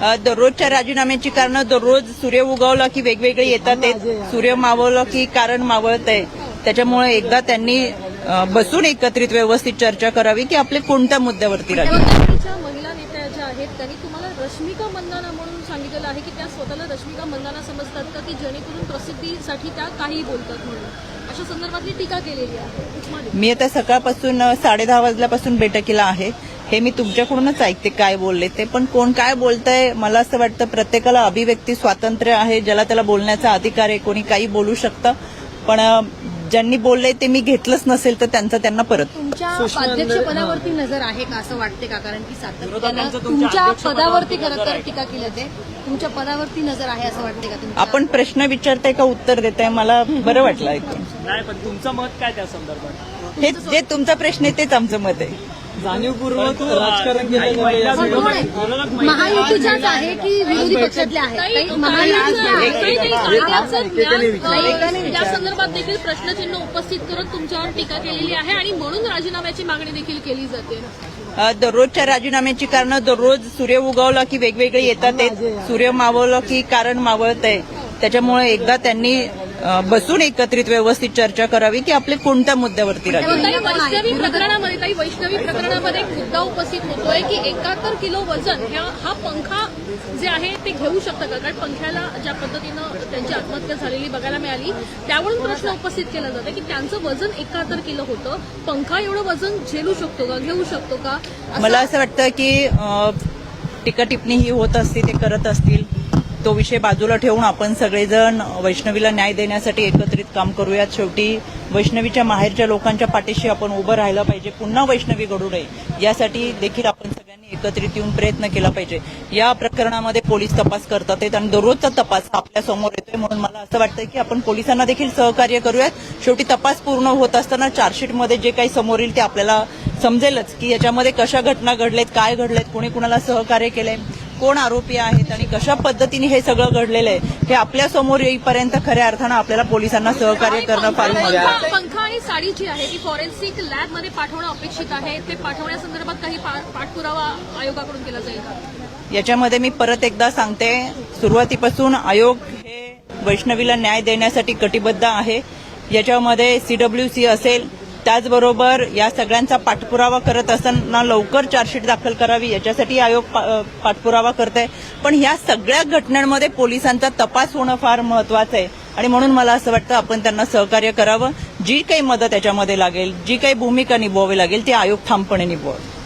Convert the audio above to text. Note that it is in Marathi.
दररोजच्या राजीनाम्याची कारणं दररोज सूर्य उगवला की वेगवेगळे येतात सूर्य मावळलं की कारण मावळतंय. त्याच्यामुळे एकदा त्यांनी बसून एकत्रित व्यवस्थित चर्चा करावी की आपले कोणत्या मुद्द्यावरती तेव्हा महिला नेत्या ज्या आहेत त्यांनी तुम्हाला रश्मिका मंदाना म्हणून सांगितलेलं आहे की त्या स्वतःला रश्मिका मंदाना समजतात का? की जेणेकरून प्रसिद्धीसाठी त्या काही बोलतात म्हणून. अशा संदर्भातली टीका केलेली आहे. मी आता सकाळपासून साडे दहा वाजल्यापासून बैठकीला आहे. हे मी तुमच्याकडूनच ऐकते काय बोलले ते. पण कोण काय बोलतंय मला असं वाटतं प्रत्येकाला अभिव्यक्ती स्वातंत्र्य आहे ज्याला त्याला बोलण्याचा अधिकार आहे कोणी काही बोलू शकतं. पण ज्यांनी बोललंय ते मी घेतलंच नसेल तर त्यांचं त्यांना परत. तुमच्या अध्यक्षपदावरती नजर आहे का? असं वाटते का? कारण की सातत्यानं तुमच्या पदावरती खरं तर टीका केली जाते. तुमच्या पदावरती नजर आहे असं वाटते का आपण प्रश्न विचारताय का उत्तर देताय? मला बरं वाटलं ऐकून. नाही पण तुमचं मत काय त्या संदर्भात? हे जे तुमचा प्रश्न आहे तेच आमचं मत आहे. जाणीवपूर्वक राजकारण केलं आहे? महायुतीच्याच आहे की विरोधी पक्षातल्या आहेत? या संदर्भात देखील प्रश्नचिन्ह उपस्थित करत तुमच्यावर टीका केलेली आहे आणि म्हणून राजीनाम्याची मागणी देखील केली जाते. दररोजच्या राजीनाम्याची कारणं दररोज सूर्य उगवला की वेगवेगळे येतात सूर्य मावळलं की कारण मावळतंय. त्याच्यामुळे एकदा त्यांनी बसून एकत्रित व्यवस्थित चर्चा करावी की आपले कोणत्या मुद्द्यावरती वैष्णवी प्रकरणामध्ये ताई वैष्णवी प्रकरणामध्ये एक मुद्दा उपस्थित होतोय की एकाहत्तर किलो वजन ह्या हा पंखा जे आहे ते घेऊ शकतं का? कारण पंख्याला ज्या पद्धतीनं त्यांची आत्महत्या झालेली बघायला मिळाली त्यावरून प्रश्न उपस्थित केला जातो की त्यांचं वजन एकाहत्तर किलो होतं. पंखा एवढं वजन झेलू शकतो का? घेऊ शकतो का? मला असं वाटतं की टीका टिप्पणी ही होत असते ते करत असतील तो विषय बाजूला ठेवून आपण सगळेजण वैष्णवीला न्याय देण्यासाठी एकत्रित काम करूयात. शेवटी वैष्णवीच्या माहेरच्या लोकांच्या पाठीशी आपण उभं राहिलं पाहिजे. पुन्हा वैष्णवी घडू नये. यासाठी देखील एकत्रित येऊन प्रयत्न केला पाहिजे. या प्रकरणामध्ये पोलीस तपास करतात आहेत आणि दररोजचा तपास आपल्यासमोर येतोय म्हणून मला असं वाटतं की आपण पोलिसांना देखील सहकार्य करूयात. शेवटी तपास पूर्ण होत असताना चार्जशीटमध्ये जे काही समोर येईल ते आपल्याला समजेलच की याच्यामध्ये कशा घटना घडलेत काय घडलेत कोणी कुणाला सहकार्य केलंय कोण आरोपी आहेत आणि कशा पद्धतीने हे सगळं घडलेलं आहे हे आपल्यासमोर येईपर्यंत खऱ्या अर्थानं आपल्याला पोलिसांना सहकार्य करणं फार महत्त्वाचं आहे. साडी जी आहे ती फॉरेन्सिक लॅबमध्ये पाठवणं अपेक्षित आहे. ते पाठवण्यासंदर्भात काही पाठपुरावा आयोगाकडून केला जाईल का? याच्यामध्ये मी परत एकदा सांगते सुरुवातीपासून आयोग हे वैष्णवीला न्याय देण्यासाठी कटिबद्ध आहे. याच्यामध्ये सीडब्ल्यू सी असेल त्याचबरोबर या सगळ्यांचा पाठपुरावा करत असताना लवकर चार्जशीट दाखल करावी याच्यासाठी आयोग पाठपुरावा करत आहे पण ह्या सगळ्या घटनांमध्ये पोलिसांचा तपास होणं फार महत्वाचं आहे. आणि म्हणून मला असं वाटतं आपण त्यांना सहकार्य करावं. जी काही मदत याच्यामध्ये लागेल जी काही भूमिका निभवावी लागेल ती आयोग ठामपणे निभवावी